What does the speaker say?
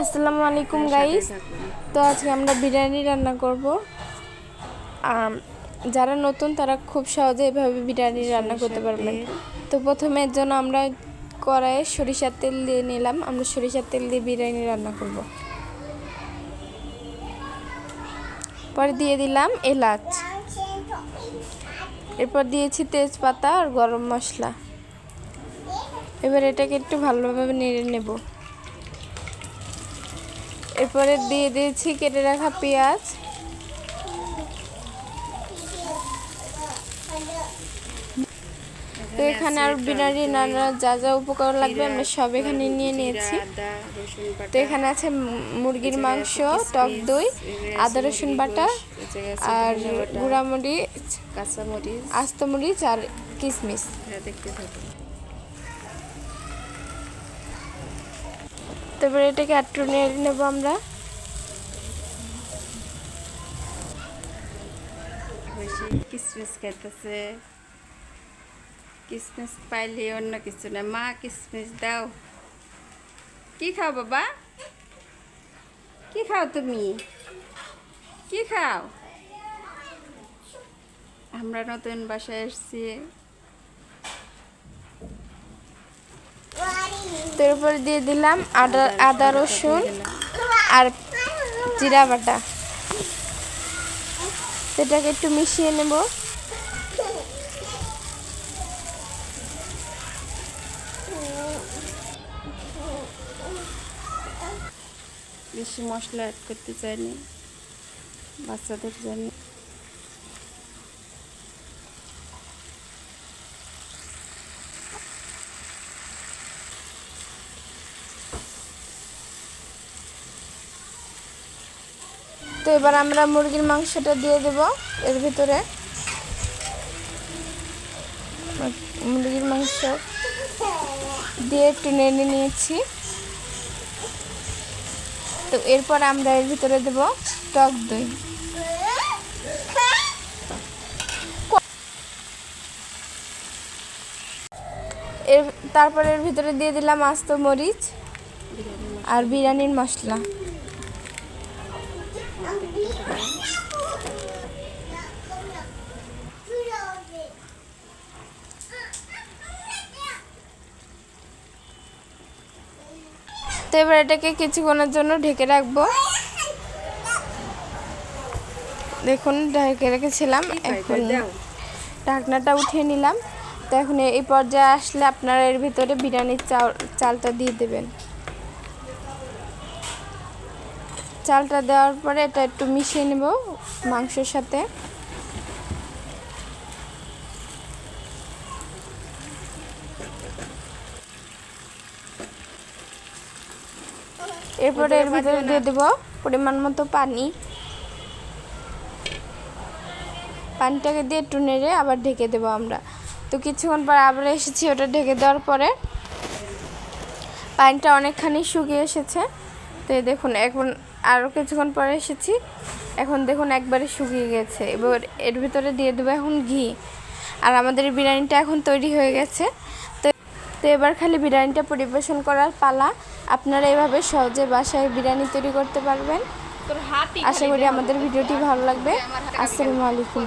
আসসালামু আলাইকুম গাইস তো আজকে আমরা বিরিয়ানি রান্না করব। যারা নতুন তারা খুব সহজে এভাবে বিরিয়ানি রান্না করতে পারবেন। তো প্রথমে এর জন্য আমরা কড়াইয়ে সরিষার তেল দিয়ে নিলাম। আমরা সরিষার তেল দিয়ে বিরিয়ানি রান্না করব। পরে দিয়ে দিলাম এলাচ। এরপর দিয়েছি তেজপাতা আর গরম মশলা। এবার এটাকে একটু ভালোভাবে নেড়ে নেব। এরপরে দিয়ে দিয়েছি কেটে রাখা পেঁয়াজ। তো এখানে আর বিরিয়ানি নানা যা যা উপকরণ লাগবে আমরা সব এখানে নিয়ে নিয়েছি। তো এখানে আছে মুরগির মাংস টক দই আদা রসুন বাটা আর গুঁড়ামরিচ কাঁচামরিচ আস্ত মরিচ আর কিশমিশ দেখতে থাকুন। তারপরে এটাকে একটু নেড়ে নেব আমরা। কিসমিস খেতেছে। কিসমিস পাইলে অন্য কিছু না। মা, কিসমিস দাও। কি খাও বাবা? কি খাও তুমি? কি খাও? আমরা নতুন বাসায় এসছি। তারপরে দিয়ে দিলাম আদা আদা রসুন আর জিরা বাটা। এটাকে একটু মিশিয়ে নেব। বেশি মশলা অ্যাড করতে চাইনি, বাচ্চাদের জন্য। তো এবার আমরা মুরগির মাংসটা দিয়ে দেব এর ভিতরে। মুরগির মাংস দিয়ে একটু নেড়ে নিয়েছি। তো এরপর আমরা এর ভিতরে দেব টক দই। এর, তারপর এর ভিতরে দিয়ে দিলাম আস্ত মরিচ আর বিরিয়ানির মশলা। তো এবার এটাকে কিছুক্ষণের জন্য ঢেকে রাখব। দেখুন ঢেকে রেখেছিলাম। এখন ঢাকনাটা উঠিয়ে নিলাম। তো এখন এই পর্যায়ে আসলে আপনারা এর ভিতরে বিরিয়ানির চাল চালটা দিয়ে দেবেন। চালটা দেওয়ার পরে এটা একটু মিশিয়ে নেব মাংসের সাথে। এরপরে এর ভিতরে দিয়ে দেবো পরিমাণ মতো পানি। পানিটাকে দিয়ে একটু নেড়ে আবার ঢেকে দেবো আমরা। তো কিছুক্ষণ পর আবার এসেছি, ওটা ঢেকে দেওয়ার পরে। পানিটা অনেকখানি শুকিয়ে এসেছে। তো দেখুন এখন আরও কিছুক্ষণ পরে এসেছি। এখন দেখুন একবারে শুকিয়ে গেছে। এবার এর ভিতরে দিয়ে দেবো এখন ঘি। আর আমাদের বিরিয়ানিটা এখন তৈরি হয়ে গেছে। তো তো এবার খালি বিরিয়ানিটা পরিবেশন করার পালা। আপনারা এভাবে সহজে বাসায় বিরিয়ানি তৈরি করতে পারবেন। আশা করি আমাদের ভিডিওটি ভালো লাগবে। আসসালামু আলাইকুম।